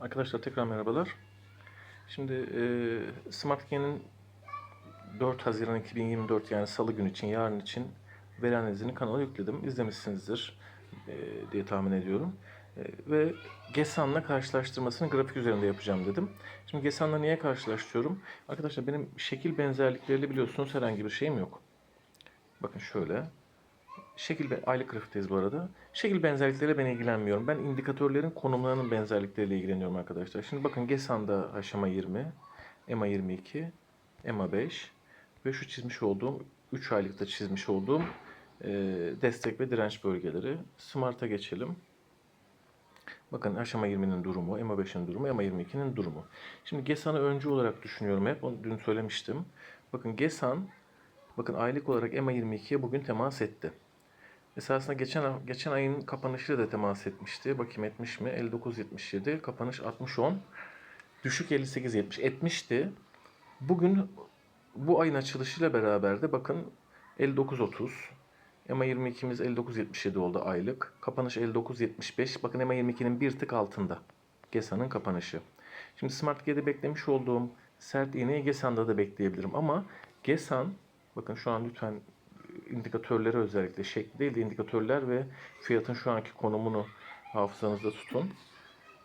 Arkadaşlar tekrar merhabalar. Şimdi e, SmartGen'in 4 Haziran 2024 yani Salı günü için, yarın için veri kanala yükledim. İzlemişsinizdir e, diye tahmin ediyorum. E, ve Gesan'la karşılaştırmasını grafik üzerinde yapacağım dedim. Şimdi Gesan'la niye karşılaştırıyorum? Arkadaşlar benim şekil benzerlikleriyle biliyorsunuz herhangi bir şeyim yok. Bakın şöyle. Şekil aylık grafikteyiz bu arada. Şekil benzerlikleriyle ben ilgilenmiyorum. Ben indikatörlerin konumlarının benzerlikleriyle ilgileniyorum arkadaşlar. Şimdi bakın GESAN'da HMA 20, EMA 22, EMA 5 ve şu çizmiş olduğum 3 aylıkta çizmiş olduğum e, destek ve direnç bölgeleri. Smart'a geçelim. Bakın aşama 20'nin durumu, EMA 5'in durumu, EMA 22'nin durumu. Şimdi GESAN'ı öncü olarak düşünüyorum hep. Onu dün söylemiştim. Bakın GESAN bakın aylık olarak EMA 22'ye bugün temas etti. Esasında geçen geçen ayın kapanışıyla da temas etmişti. Bakayım etmiş mi? 59.77. Kapanış 60.10. Düşük 58.70. Etmişti. Bugün bu ayın açılışıyla beraber de bakın 59.30. EMA 22'miz 59.77 oldu aylık. Kapanış 59.75. Bakın EMA 22'nin bir tık altında. GESA'nın kapanışı. Şimdi SmartG'de beklemiş olduğum sert iğneyi GESAN'da da bekleyebilirim. Ama GESAN bakın şu an lütfen indikatörleri özellikle şekli değil de indikatörler ve fiyatın şu anki konumunu hafızanızda tutun.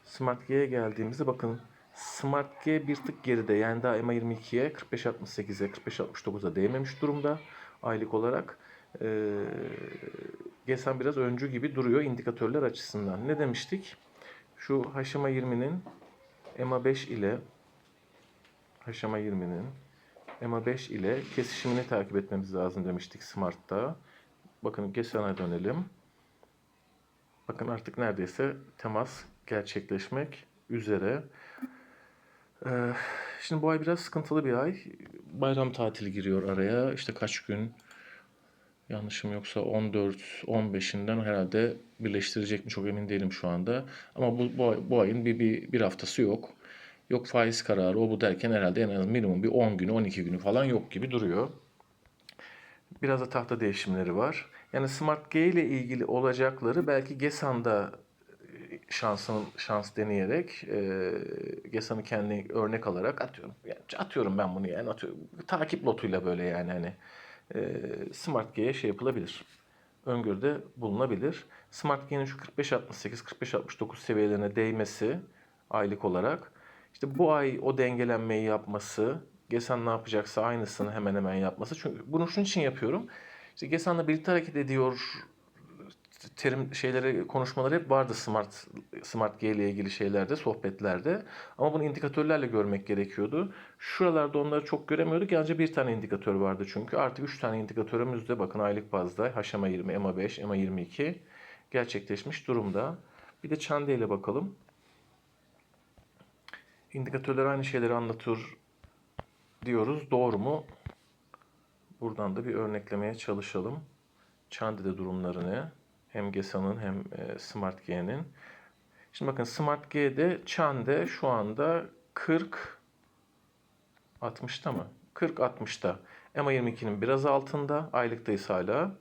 Smart G'ye geldiğimizde bakın Smart G bir tık geride yani daha EMA 22'ye 45.68'e 45.69'a değmemiş durumda aylık olarak. Ee, GESAN biraz öncü gibi duruyor indikatörler açısından. Ne demiştik? Şu HMA 20'nin EMA 5 ile HMA 20'nin EMA 5 ile kesişimini takip etmemiz lazım demiştik Smart'ta. Bakın GESAN'a dönelim. Bakın artık neredeyse temas gerçekleşmek üzere. Ee, şimdi bu ay biraz sıkıntılı bir ay. Bayram tatili giriyor araya. İşte kaç gün yanlışım yoksa 14 15'inden herhalde birleştirecek mi çok emin değilim şu anda. Ama bu bu, bu ayın bir, bir bir haftası yok. Yok faiz kararı o bu derken herhalde en az minimum bir 10 günü 12 günü falan yok gibi duruyor. Biraz da tahta değişimleri var. Yani Smart G ile ilgili olacakları belki GESAN'da e, şansın şans deneyerek e, GESAN'ı kendi örnek alarak atıyorum. Yani atıyorum ben bunu yani atıyorum. Takip lotuyla böyle yani hani e, Smart G'ye şey yapılabilir. Öngörüde bulunabilir. Smart G'nin şu 45-68-45-69 seviyelerine değmesi aylık olarak işte bu ay o dengelenmeyi yapması, Gesan ne yapacaksa aynısını hemen hemen yapması. Çünkü bunu şunun için yapıyorum. İşte Gesan'la birlikte hareket ediyor terim şeyleri konuşmaları hep vardı Smart Smart G ile ilgili şeylerde, sohbetlerde. Ama bunu indikatörlerle görmek gerekiyordu. Şuralarda onları çok göremiyorduk. Yalnızca bir tane indikatör vardı çünkü. Artık üç tane indikatörümüz de bakın aylık bazda HMA 20, EMA 5, EMA 22 gerçekleşmiş durumda. Bir de Çande ile bakalım. İndikatörler aynı şeyleri anlatıyor diyoruz. Doğru mu? Buradan da bir örneklemeye çalışalım. Çande'de durumları ne? Hem GESA'nın hem e, Smart G'nin. Şimdi bakın Smart G'de Çande şu anda 40 60'ta mı? 40 60'ta. EMA 22'nin biraz altında. Aylıktayız hala.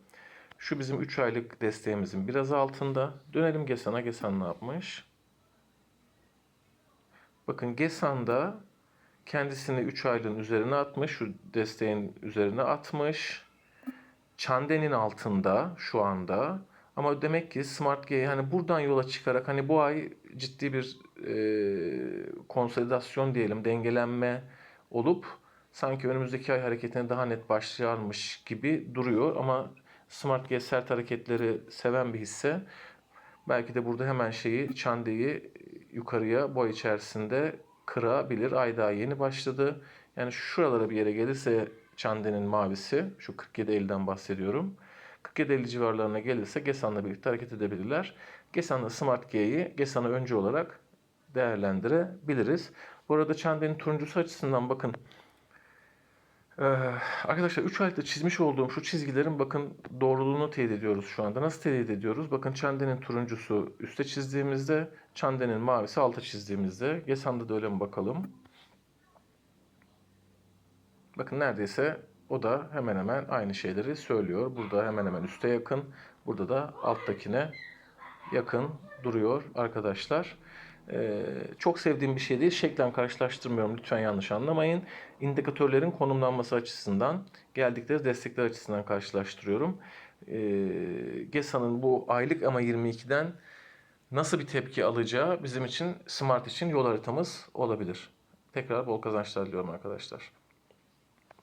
Şu bizim 3 aylık desteğimizin biraz altında. Dönelim GESAN'a. GESAN ne yapmış? Bakın Gesan'da kendisini 3 aylığın üzerine atmış. Şu desteğin üzerine atmış. Çande'nin altında şu anda. Ama demek ki Smart G hani buradan yola çıkarak hani bu ay ciddi bir e, konsolidasyon diyelim, dengelenme olup sanki önümüzdeki ay hareketine daha net başlarmış gibi duruyor. Ama Smart G sert hareketleri seven bir hisse. Belki de burada hemen şeyi Çande'yi yukarıya boy içerisinde kırabilir. Ay daha yeni başladı. Yani şuralara bir yere gelirse Çande'nin mavisi, şu 47.50'den bahsediyorum. 47.50 civarlarına gelirse Gesan'la birlikte hareket edebilirler. Gesan'la Smart G'yi Gesan'a önce olarak değerlendirebiliriz. Bu arada Çande'nin turuncusu açısından bakın ee, arkadaşlar 3 aylıkta çizmiş olduğum şu çizgilerin bakın doğruluğunu teyit ediyoruz şu anda. Nasıl teyit ediyoruz? Bakın Çande'nin turuncusu üste çizdiğimizde, Çande'nin mavisi alta çizdiğimizde. Gesan'da da öyle mi bakalım? Bakın neredeyse o da hemen hemen aynı şeyleri söylüyor. Burada hemen hemen üste yakın, burada da alttakine yakın duruyor arkadaşlar. Ee, çok sevdiğim bir şey değil. Şeklen karşılaştırmıyorum. Lütfen yanlış anlamayın. İndikatörlerin konumlanması açısından, geldikleri destekler açısından karşılaştırıyorum. Ee, GESA'nın bu aylık ama 22'den nasıl bir tepki alacağı bizim için, Smart için yol haritamız olabilir. Tekrar bol kazançlar diliyorum arkadaşlar.